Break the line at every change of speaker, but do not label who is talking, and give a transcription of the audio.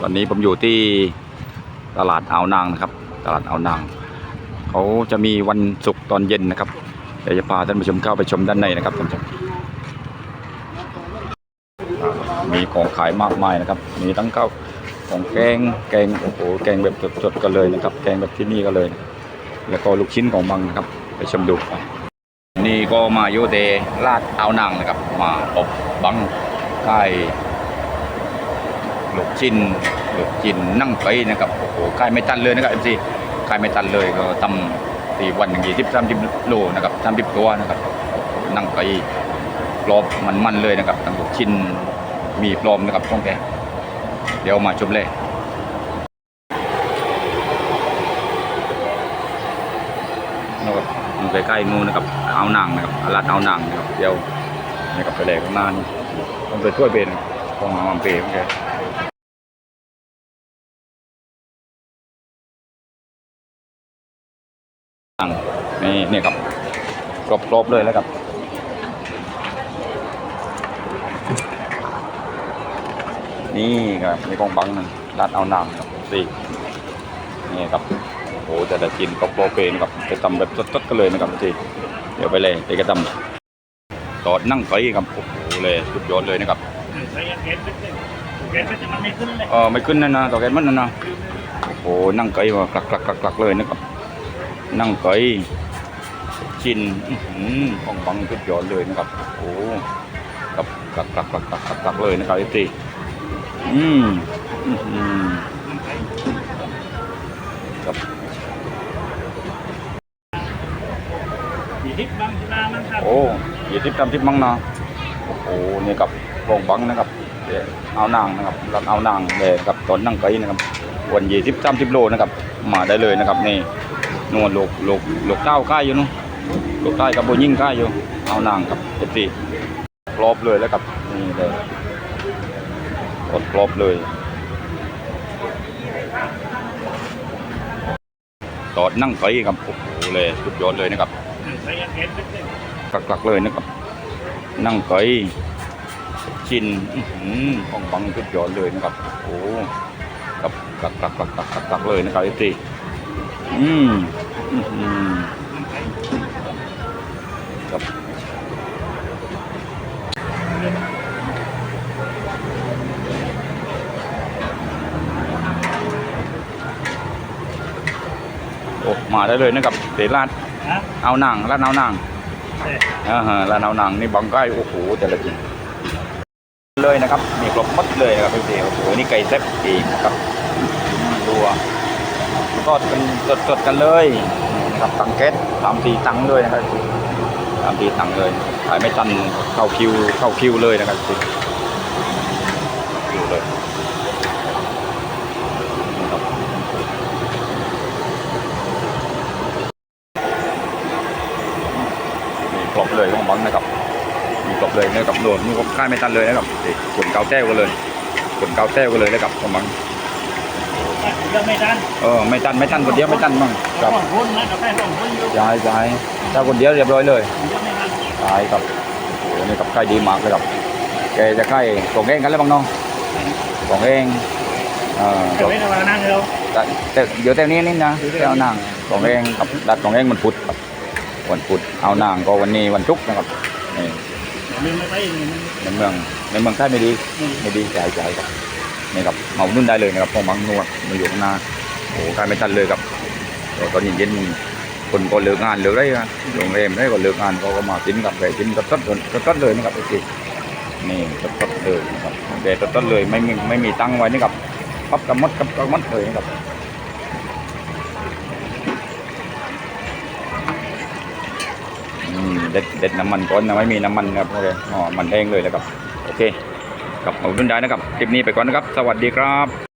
ตอนนี้ผมอยู่ที่ตลาดอ่าวนางนะครับ ตลาดอ่าวนาง เขาจะมีวันศุกร์ตอนเย็นนะครับเดี๋ยวจะพาท่านผู้ชมเข้าไปชมด้านในนะครับท่านผู้ชมมีของขายมากมายนะครับ มีทั้งข้าวของแกงแกงโอ้โหแกงแบบสดๆกันเลยนะครับ แกงแบบที่นี่ก็เลย แล้วก็ลูกชิ้นของมังนะครับ ไปชมดูไปนี่ก็มาโยเดลาดอ่านางนะครับ มาอบบังใกล้ ลูกชิ้นลูกชิ้นนั่งไปนะครับโอ้โหขายไม่ตันเลยนะครับเอฟซีขายไม่ตันเลยก็ทำสี่วันอย่างยี่สิบสามสิบโลนะครับสามสิบตัวนะครับนั่งไปรอบมันๆเลยนะครับทั้งลูกชิ้นมีปลอมนะครับต้องแกเดี๋ยวมาชมเลยนะครับอยู่ใกล้ๆนู่นนะครับเอาหนังนะครับอารัดเอาหนังนะครับเดี๋ยวนะครับไปแหลกข้างหน้านี่ต้องไปช่วยเป็นต้องมาเปย์โอเคสั่ นี่นี่ครับครบๆเลยแล้วครับนี่ครับนี่กองบังนั่นรัดเอาหนังครับสี่นี่ครับโอ้โหแต่ละกินก็โปรเปนครับไปตำแบบสดๆกันเลยนะครับสี่เดี๋ยวไปเลยไปกระตำตอดนั่งไปครับโอ้โหเลยสุดยอดเลยนะครับ
ใช้เกณฑ์เป็นเกณฑ์เป็นมันไม่ขึ้นเลย
เออไม่ขึ้นนะนะต่อแกนมันนะนะโอ้โหนั่งไกลว่ากลักกลักกลักกลักเลยนะครับนั่งไกล ชินอื้อหือของบังสุดยอดเลยนะครับ โอ้กับกลักกลักกลักกลักกลักกลักเลยนะครับเอฟซีอืมครับ
มีทิศบางนามันครับ
โอ้ยี่สิบสามสิบมั้งนะโอ้โหนี่ยกับกองบังนะครับเดี๋ยวเอานางนะครับรับเอานางเลยครับตอนนั่งไกลนะครับวันยี่สิบสามสิบโลนะครับ มาได้เลยนะครับนี่นวลลูกลูกลูกเต้าใกล้อยู่นู้น ก็ใต้กับโบยิ่งใกล้อยู่ เอานางครับเอฟซีครบเลยแล้วครับนี่เลยกดครบเลยตอดนั่งไกลครับโอ้โหเลยสุดยอดเลยนะครับ
ก
กลักๆเลยนะครับ นั่งไกลชินอื้อหือของบังสุดยอดเลยนะครับโอ้กับกลักกลักกักกักกักเลยนะครับเอฟซีอืมอื้อหือ ครับโอ้มาได้เลยนะครับเตลาด
ฮะ
เอาหนังร้านเอาหนัง
เด็ก
อ่าฮะร้านเอาหนังนี่บังใกล้โอ้โหแต่ละกินเลยนะครับมีครบหมดเลยนะครับพี่เดีโอ้โหนี่ไก่แซ่บอีกนะครับดัวทอดกันสดๆกันเลยนะครับตังแก๊สตามตีตังเลยนะครับ ตามตีตังเลยขายไม่ตันเข้าคิวเข้าคิวเลยนะครับคิวเลยนะครับมีครบเลยของบังนะครับมีครบเลยนะครับโดนมีครบค่ายไม่ตันเลยนะครับนี่ขนเกาแต้วกันเลยขนเกาแต้วกันเลยนะครับของ บัง
ยังไม่ทัน
เออไม่ตันไม่ตันคนเดียวไม่ตันมั้งค
ต้
รั
อบงพ้นนะเราแค่ต้องพ้นอยู่
ย้ายย้ายถ้าคนเดียวเรียบร้อยเลย
ยังไม่ทัน
ย้ายครับโอ้โหนี่กับค่ายดีมากเลยครับแกจะค่ายของเองกันแล้วบ้างน้องของเองเออ
เดี๋ยวไม่ทำนั่งเรา
แต่แต่เดี๋ยวแต่นี้นี่นะแต่เอานางของเองกับดัดของเองมันพุธครับวันพุธเอานางก็วันนี้วันทุกร์นะครับนี่
ลืมไป
ในเมืองในเมืองใต้ไม่ดีไม่ดีใจใจครับ นี่ครับเหมานุ่นได้เลยนะครับพองบังนวดมาอยู่ข้างหน้าโอ้โหการไม่ทันเลยครับแต่ตอนเย็นๆคนก็เลิกงานเลิกได้โรงแรมได้ก็เลิกงานเขาก็มากินกับแกกินกับต้นต้นเลยนะครับไอ้ที่นี่ต้นเลยนะครับแกต้นเลยไม่มีไม่มีตังไว้นี่ครับปั๊บกับมดกับกับมดเลยนะครับเด็ดเด็ดน้ำมันก่อนนะไม่มีน้ำมันนะครับโอเคอ๋อมันแดงเลยแล้วครับโอเค กับขอาดุนได้นะครับคลิปนี้ไปก่อนนะครับ สวัสดีครับ